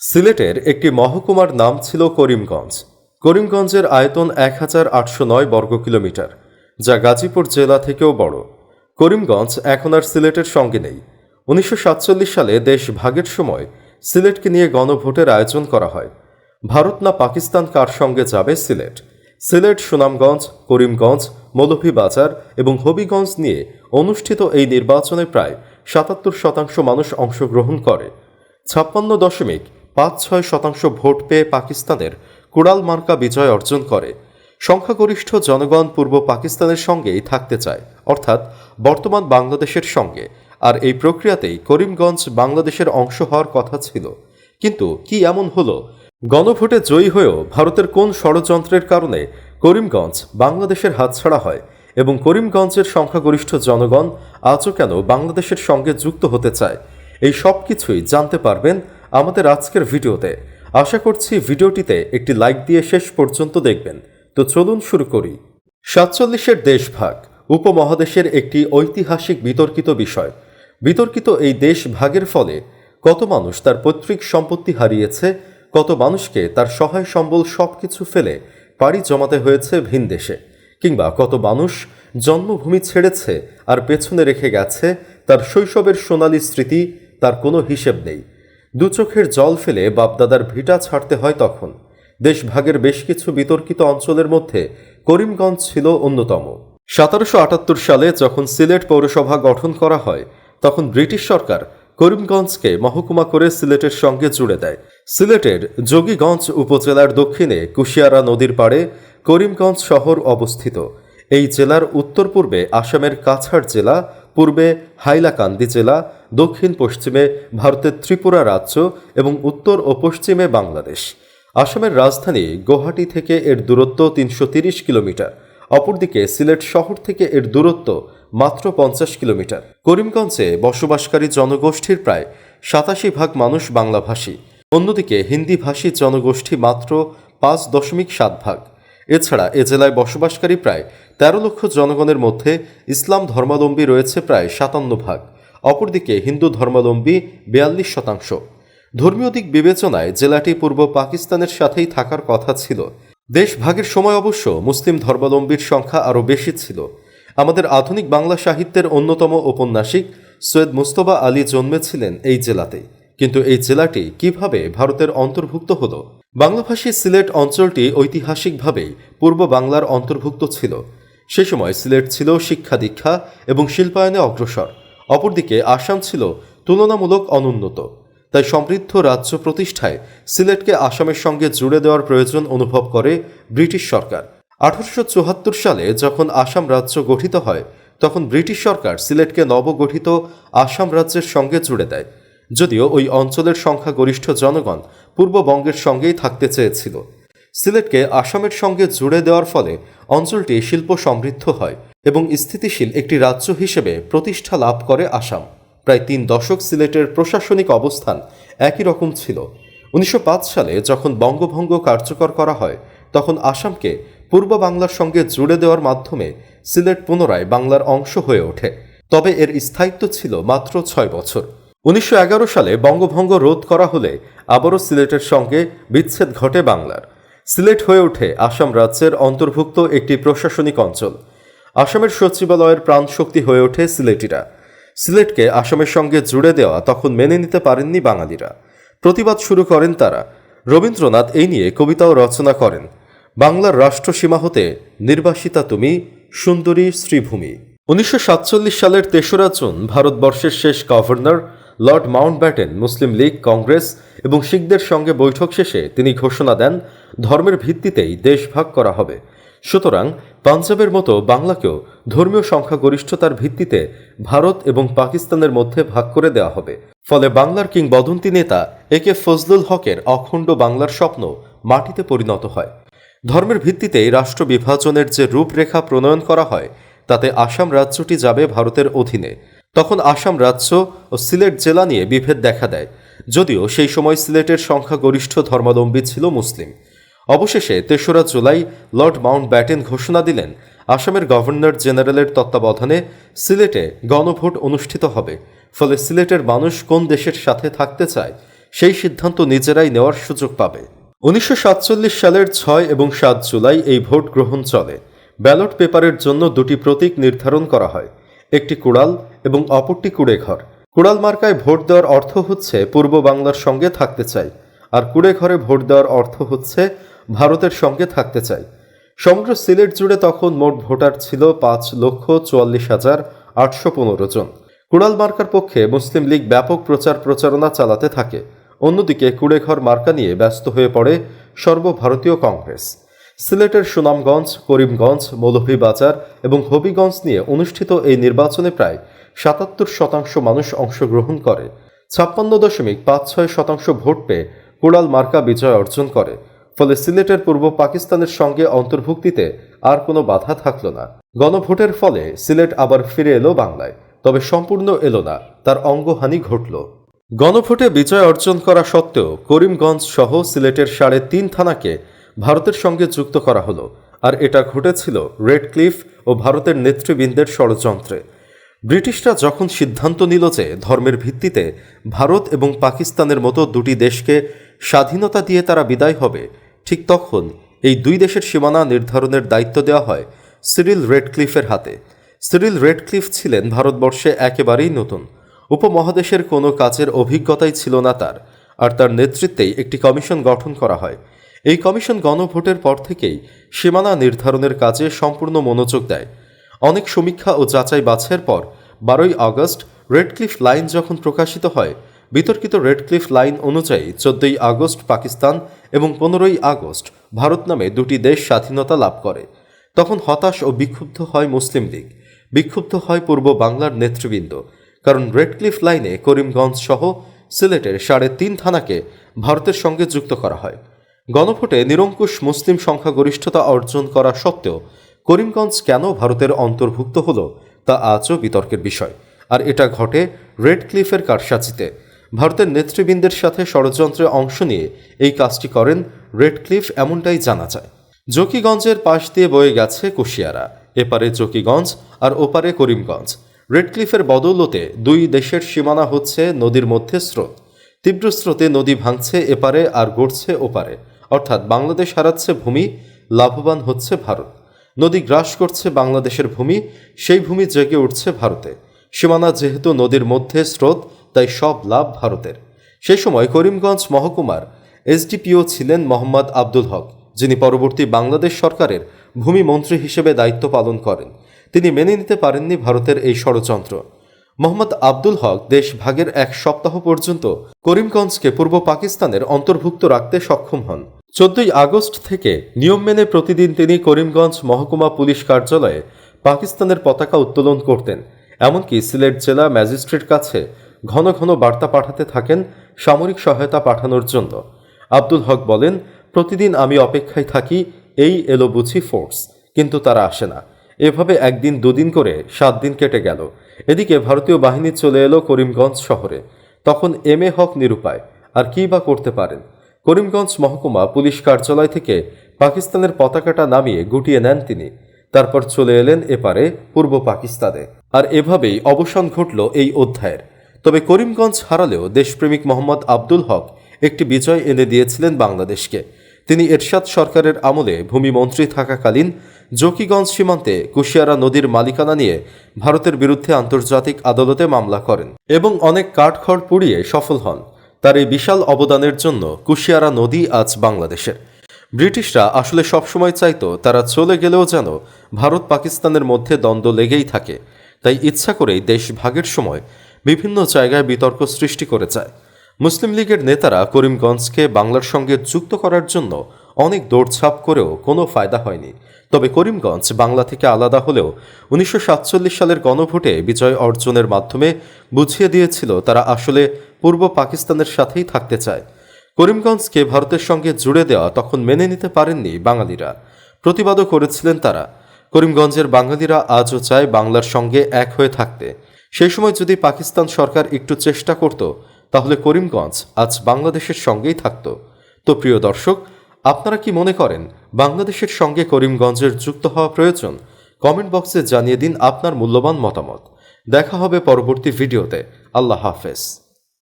সিলেটের একটি মহকুমার নাম ছিল করিমগঞ্জ। করিমগঞ্জের আয়তন এক হাজার আটশো নয় বর্গ কিলোমিটার, যা গাজীপুর জেলা থেকেও বড়। করিমগঞ্জ এখন আর সিলেটের সঙ্গে নেই। উনিশশো সাতচল্লিশ সালে দেশ ভাগের সময় সিলেটকে নিয়ে গণভোটের আয়োজন করা হয়। ভারত না পাকিস্তান কার সঙ্গে যাবে সিলেট? সিলেট, সুনামগঞ্জ, করিমগঞ্জ, মৌলভীবাজার এবং হবিগঞ্জ নিয়ে অনুষ্ঠিত এই নির্বাচনে প্রায় সাতাত্তর শতাংশ মানুষ অংশগ্রহণ করে। ছাপ্পান্ন দশমিক পাঁচ ছয় শতাংশ ভোট পেয়ে পাকিস্তানের কুড়াল মার্কা বিজয় অর্জন করে। সংখ্যাগরিষ্ঠ জনগণ পূর্ব পাকিস্তানের সঙ্গেই থাকতে চায়, অর্থাৎ বর্তমান বাংলাদেশের সঙ্গে। আর এই প্রক্রিয়াতেই করিমগঞ্জ বাংলাদেশের অংশ হওয়ার কথা ছিল। কিন্তু কি এমন হলো? গণভোটে জয়ী হয়েও ভারতের কোন ষড়যন্ত্রের কারণে করিমগঞ্জ বাংলাদেশের হাতছাড়া হয় এবং করিমগঞ্জের সংখ্যাগরিষ্ঠ জনগণ আজও কেন বাংলাদেশের সঙ্গে যুক্ত হতে চায়, এই সব কিছুই জানতে পারবেন আমাদের আজকের ভিডিওতে। আশা করছি ভিডিওটিতে একটি লাইক দিয়ে শেষ পর্যন্ত দেখবেন। তো চলুন শুরু করি। সাতচল্লিশের দেশভাগ উপমহাদেশের একটি ঐতিহাসিক বিতর্কিত বিষয়। বিতর্কিত এই দেশ ভাগের ফলে কত মানুষ তার পৈতৃক সম্পত্তি হারিয়েছে, কত মানুষকে তার সহায় সম্বল সব কিছু ফেলে পাড়ি জমাতে হয়েছে ভিন দেশে, কিংবা কত মানুষ জন্মভূমি ছেড়েছে আর পেছনে রেখে গেছে, তার শৈশবের সোনালী স্মৃতি, তার কোনো হিসেব নেই। দু চোখের জল ফেলে বাপদাদার ভিটা ছাড়তে হয় তখন। দেশভাগের বেশ কিছু বিতর্কিত অঞ্চলের মধ্যে করিমগঞ্জ ছিল অন্যতম। সতেরোশো আটাত্তর সালে যখন সিলেট পৌরসভা গঠন করা হয়, তখন ব্রিটিশ সরকার করিমগঞ্জকে মহকুমা করে সিলেটের সঙ্গে জুড়ে দেয়। সিলেটের যোগীগঞ্জ উপজেলার দক্ষিণে কুশিয়ারা নদীর পাড়ে করিমগঞ্জ শহর অবস্থিত। এই জেলার উত্তর পূর্বে আসামের কাছাড় জেলা পূর্বে হাইলাকান্দি জেলা দক্ষিণ পশ্চিমে ভারতের ত্রিপুরা রাজ্য এবং উত্তর ও পশ্চিমে বাংলাদেশ। আসামের রাজধানী গৌহাটি থেকে এর দূরত্ব তিনশো কিলোমিটার, অপরদিকে সিলেট শহর থেকে এর দূরত্ব মাত্র পঞ্চাশ কিলোমিটার। করিমগঞ্জে বসবাসকারী জনগোষ্ঠীর প্রায় সাতাশি ভাগ মানুষ বাংলাভাষী। অন্যদিকে হিন্দিভাষী জনগোষ্ঠী মাত্র পাঁচ দশমিক সাত ভাগ। এছাড়া এ জেলায় বসবাসকারী প্রায় তেরো লক্ষ জনগণের মধ্যে ইসলাম ধর্মাবলম্বী রয়েছে প্রায় সাতান্ন ভাগ, অপরদিকে হিন্দু ধর্মাবলম্বী বিয়াল্লিশ শতাংশ। ধর্মীয় দিক বিবেচনায় জেলাটি পূর্ব পাকিস্তানের সাথেই থাকার কথা ছিল। দেশ ভাগের সময় অবশ্য মুসলিম ধর্মাবলম্বীর সংখ্যা আরও বেশি ছিল। আমাদের আধুনিক বাংলা সাহিত্যের অন্যতম ঔপন্যাসিক সৈয়দ মুস্তফা আলী জন্মেছিলেন এই জেলাতেই কিন্তু এই জেলাটি কীভাবে ভারতের অন্তর্ভুক্ত হল? বাংলাভাষী সিলেট অঞ্চলটি ঐতিহাসিকভাবেই পূর্ব বাংলার অন্তর্ভুক্ত ছিল। সে সময় সিলেট ছিল শিক্ষা দীক্ষা এবং শিল্পায়নে অগ্রসর। অপরদিকে আসাম ছিল তুলনামূলক অনুন্নত। তাই সমৃদ্ধ রাজ্য প্রতিষ্ঠায় সিলেটকে আসামের সঙ্গে জুড়ে দেওয়ার প্রয়োজন অনুভব করে ব্রিটিশ সরকার। আঠারোশো চুয়াত্তর সালে যখন আসাম রাজ্য গঠিত হয়, তখন ব্রিটিশ সরকার সিলেটকে নবগঠিত আসাম রাজ্যের সঙ্গে জুড়ে দেয়। যদিও ওই অঞ্চলের সংখ্যাগরিষ্ঠ জনগণ পূর্ববঙ্গের সঙ্গেই থাকতে চেয়েছিল। সিলেটকে আসামের সঙ্গে জুড়ে দেওয়ার ফলে অঞ্চলটি শিল্প সমৃদ্ধ হয় এবং স্থিতিশীল একটি রাজ্য হিসেবে প্রতিষ্ঠা লাভ করে আসাম। প্রায় তিন দশক সিলেটের প্রশাসনিক অবস্থান একই রকম ছিল। উনিশশো পাঁচ সালে যখন বঙ্গভঙ্গ কার্যকর করা হয়, তখন আসামকে পূর্ব বাংলার সঙ্গে জুড়ে দেওয়ার মাধ্যমে সিলেট পুনরায় বাংলার অংশ হয়ে ওঠে। তবে এর স্থায়িত্ব ছিল মাত্র ছয় বছর। উনিশশো এগারো সালে বঙ্গভঙ্গ রোধ করা হলে আবারও সিলেটের সঙ্গে বিচ্ছেদ ঘটে বাংলার। সিলেট হয়ে ওঠে আসাম রাজ্যের অন্তর্ভুক্ত একটি প্রশাসনিক অঞ্চল। আসামের সচিবালয়ের প্রাণশক্তি হয়ে ওঠে সিলেটিরা। সিলেটকে আসামের সঙ্গে জুড়ে দেওয়া তখন মেনে নিতে পারেননি বাঙালিরা। প্রতিবাদ শুরু করেন তারা। রবীন্দ্রনাথ এই নিয়ে কবিতাও রচনা করেন। বাংলার রাষ্ট্রসীমা হতে নির্বাসিতা তুমি, সুন্দরী শ্রীভূমি। উনিশশো সাতচল্লিশ সালের তেসরা জুন ভারতবর্ষের শেষ governor lord Mountbatten Muslim league, Congress এবং শিখদের সঙ্গে বৈঠক শেষে তিনি ঘোষণা দেন, ধর্মের ভিত্তিতেই দেশ ভাগ করা হবে। সুতরাং পাঞ্জাবের মতো বাংলাকেও ধর্মীয় সংখ্যাগরিষ্ঠতার ভিত্তিতে ভারত এবং পাকিস্তানের মধ্যে ভাগ করে দেওয়া হবে। ফলে বাংলার কিংবদন্তি নেতা এ কে ফজলুল হকের অখণ্ড বাংলার স্বপ্ন মাটিতে পরিণত হয়। ধর্মের ভিত্তিতেই রাষ্ট্র বিভাজনের যে রূপরেখা প্রণয়ন করা হয়, তাতে আসাম রাজ্যটি যাবে ভারতের অধীনে। তখন আসাম রাজ্য ও সিলেট জেলা নিয়ে বিভেদ দেখা দেয়। যদিও সেই সময় সিলেটের সংখ্যাগরিষ্ঠ ধর্মাবলম্বী ছিল মুসলিম। অবশেষে তেসরা জুলাই লর্ড মাউন্ট ব্যাটেন ঘোষণা দিলেন, আসামের গভর্নর জেনারেলের তত্ত্বাবধানে সিলেটে গণভোট অনুষ্ঠিত হবে। ফলে সিলেটের মানুষ কোন দেশের সাথে থাকতে চায়, সেই সিদ্ধান্ত নিজেরাই নেওয়ার সুযোগ পাবে। উনিশশো সাতচল্লিশ সালের ছয় এবং সাত জুলাই এই ভোট গ্রহণ চলে। ব্যালট পেপারের জন্য দুটি প্রতীক নির্ধারণ করা হয়। একটি কুড়াল এবং অপরটি কুড়েঘর। কুড়াল মার্কায় ভোট দেওয়ার অর্থ হচ্ছে পূর্ব বাংলার সঙ্গে থাকতে চাই, আর কুড়েঘরে ভোট দেওয়ার অর্থ হচ্ছে ভারতের সঙ্গে থাকতে চাই। সমগ্র সিলেট জুড়ে তখন মোট ভোটার ছিল পাঁচ লক্ষ চুয়াল্লিশ হাজার আটশো পনেরো জন। কুড়াল মার্কার পক্ষে মুসলিম লীগ ব্যাপক প্রচার প্রচারণা চালাতে থাকে। অন্যদিকে কুড়েঘর মার্কা নিয়ে ব্যস্ত হয়ে পড়ে সর্বভারতীয় কংগ্রেস। সিলেটের সুনামগঞ্জ, করিমগঞ্জ, মৌলভীবাজার এবং হবিগঞ্জ নিয়ে অনুষ্ঠিত এই নির্বাচনে প্রায় সাতাত্তর শতাংশ মানুষ অংশগ্রহণ করে। ছাপ্পান্ন দশমিক পাঁচ ছয় শতাংশ ভোট পেয়ে কুড়াল মার্কা বিজয় অর্জন করে। ফলে সিলেটের পূর্ব পাকিস্তানের সঙ্গে অন্তর্ভুক্তিতে আর কোনো বাধা থাকল না। গণভোটের ফলে সিলেট আবার ফিরে এলো বাংলায়, তবে সম্পূর্ণ এলো না, তার অঙ্গহানি ঘটল। গণভোটে বিজয় অর্জন করা সত্ত্বেও করিমগঞ্জ সহ সিলেটের সাড়ে তিন থানাকে ভারতের সঙ্গে যুক্ত করা হলো, আর এটা ঘটেছিল রেড ক্লিফ ও ভারতের নেতৃবৃন্দের ষড়যন্ত্রে। ব্রিটিশরা যখন সিদ্ধান্ত নিল যে ধর্মের ভিত্তিতে ভারত এবং পাকিস্তানের মতো দুটি দেশকে স্বাধীনতা দিয়ে তারা বিদায় হবে, ঠিক তখন এই দুই দেশের সীমানা নির্ধারণের দায়িত্ব দেওয়া হয় সিরিল রেডক্লিফের হাতে। সিরিল রেডক্লিফ ছিলেন ভারতবর্ষে একেবারেই নতুন। উপমহাদেশের কোনো কাজের অভিজ্ঞতাই ছিল না তার, আর তার নেতৃত্বেই একটি কমিশন গঠন করা হয়। এই কমিশন গণভোটের পর থেকেই সীমানা নির্ধারণের কাজে সম্পূর্ণ মনোযোগ দেয়। অনেক সমীক্ষা ও যাচাই বাছের পর বারোই আগস্ট রেডক্লিফ লাইন যখন প্রকাশিত হয়, বিতর্কিত রেডক্লিফ লাইন অনুযায়ী চোদ্দই আগস্ট পাকিস্তান এবং পনেরোই আগস্ট ভারত নামে দুটি দেশ স্বাধীনতা লাভ করে। তখন হতাশ ও বিক্ষুব্ধ হয় মুসলিম লীগ। বিক্ষুব্ধ হয় পূর্ব বাংলার নেতৃবৃন্দ। কারণ রেডক্লিফ লাইনে করিমগঞ্জ সহ সিলেটের সাড়ে তিন থানাকে ভারতের সঙ্গে যুক্ত করা হয়। গণভোটে নিরঙ্কুশ মুসলিম সংখ্যাগরিষ্ঠতা অর্জন করা সত্ত্বেও করিমগঞ্জ কেন ভারতের অন্তর্ভুক্ত হলো, তা আজও বিতর্কের বিষয়। আর এটা ঘটে রেড ক্লিফের কারসাজিতে। ভারতের নেতৃবৃন্দের সাথে ষড়যন্ত্রে অংশ নিয়ে এই কাজটি করেন রেড ক্লিফ এমনটাই জানা যায়। জকিগঞ্জের পাশ দিয়ে বয়ে গেছে কুশিয়ারা, এপারে জকিগঞ্জ আর ওপারে করিমগঞ্জ। রেডক্লিফের বদৌলতে দুই দেশের সীমানা হচ্ছে নদীর মধ্যে স্রোত। তীব্র স্রোতে নদী ভাঙছে এপারে আর গড়ছে ওপারে। অর্থাৎ বাংলাদেশ হারাচ্ছে ভূমি, লাভবান হচ্ছে ভারত। নদী গ্রাস করছে বাংলাদেশের ভূমি, সেই ভূমি জেগে উঠছে ভারতে। সীমানা যেহেতু নদীর মধ্যে স্রোত, তাই সব লাভ ভারতের। সেই সময় করিমগঞ্জ মহকুমার এসডিপিও ছিলেন মোহাম্মদ আব্দুল হক, যিনি পরবর্তী বাংলাদেশ সরকারের ভূমি মন্ত্রী হিসেবে দায়িত্ব পালন করেন। তিনি মেনে নিতে পারেননি ভারতের এই ষড়যন্ত্র। মোহাম্মদ আব্দুল হক দেশ ভাগের এক সপ্তাহ পর্যন্ত করিমগঞ্জকে পূর্ব পাকিস্তানের অন্তর্ভুক্ত রাখতে সক্ষম হন। চোদ্দই আগস্ট থেকে নিয়ম মেনে প্রতিদিন তিনি করিমগঞ্জ মহকুমা পুলিশ কার্যালয়ে পাকিস্তানের পতাকা উত্তোলন করতেন। এমনকি সিলেট জেলা ম্যাজিস্ট্রেট কাছে ঘন ঘন বার্তা পাঠাতে থাকেন সামরিক সহায়তা পাঠানোর জন্য। আব্দুল হক বলেন, প্রতিদিন আমি অপেক্ষায় থাকি, এই এলো বুঝি ফোর্স। কিন্তু তারা আসে না। এভাবে একদিন দুদিন করে সাত দিন কেটে গেল। এদিকে ভারতীয় বাহিনী চলে এলো করিমগঞ্জ শহরে। তখন এম এ হক নিরুপায়, আর কী বা করতে পারেন? করিমগঞ্জ মহকুমা পুলিশ কার্যালয় থেকে পাকিস্তানের পতাকাটা নামিয়ে গুটিয়ে নেন তিনি। তারপর চলে এলেন এপারে পূর্ব পাকিস্তানে। আর এভাবেই অবসান ঘটল এই অধ্যায়ের। তবে করিমগঞ্জ হারালেও দেশপ্রেমিক মোহাম্মদ আব্দুল হক একটি বিজয় এনে দিয়েছিলেন বাংলাদেশকে। তিনি এরশাদ সরকারের আমলে ভূমিমন্ত্রী থাকাকালীন জকিগঞ্জ সীমান্তে কুশিয়ারা নদীর মালিকানা নিয়ে ভারতের বিরুদ্ধে আন্তর্জাতিক আদালতে মামলা করেন এবং অনেক কাঠখড় পুড়িয়ে সফল হন। তার এই বিশাল অবদানের জন্য কুশিয়ারা নদী আজ বাংলাদেশের। ব্রিটিশরা আসলে সবসময় চাইতো তারা চলে গেলেও যেন ভারত পাকিস্তানের মধ্যে দ্বন্দ্ব লেগেই থাকে। তাই ইচ্ছা করেই দেশ ভাগের সময় বিভিন্ন জায়গায় বিতর্ক সৃষ্টি করে যায়। মুসলিম লীগের নেতারা করিমগঞ্জকে বাংলার সঙ্গে যুক্ত করার জন্য অনেক দৌড়ছাপ করেও কোনো ফায়দা হয়নি। তবে করিমগঞ্জ বাংলা থেকে আলাদা হলেও উনিশশো সাতচল্লিশ সালের গণভোটে বিজয় অর্জনের মাধ্যমে বুঝিয়ে দিয়েছিল তারা আসলে পূর্ব পাকিস্তানের সাথেই থাকতে চায়। করিমগঞ্জকে ভারতের সঙ্গে জুড়ে দেওয়া তখন মেনে নিতে পারেননি বাঙালিরা। প্রতিবাদও করেছিলেন তারা। করিমগঞ্জের বাঙালিরা আজও চায় বাংলার সঙ্গে এক হয়ে থাকতে। সেই সময় যদি পাকিস্তান সরকার একটু চেষ্টা করত, তাহলে করিমগঞ্জ আজ বাংলাদেশের সঙ্গেই থাকত। তো প্রিয় দর্শক আপনারা কি মনে করেন বাংলাদেশের সঙ্গে করিমগঞ্জের যুক্ত হওয়া প্রয়োজন? কমেন্ট বক্সে জানিয়ে দিন আপনার মূল্যবান মতামত। দেখা হবে পরবর্তী ভিডিওতে। আল্লাহ হাফেজ।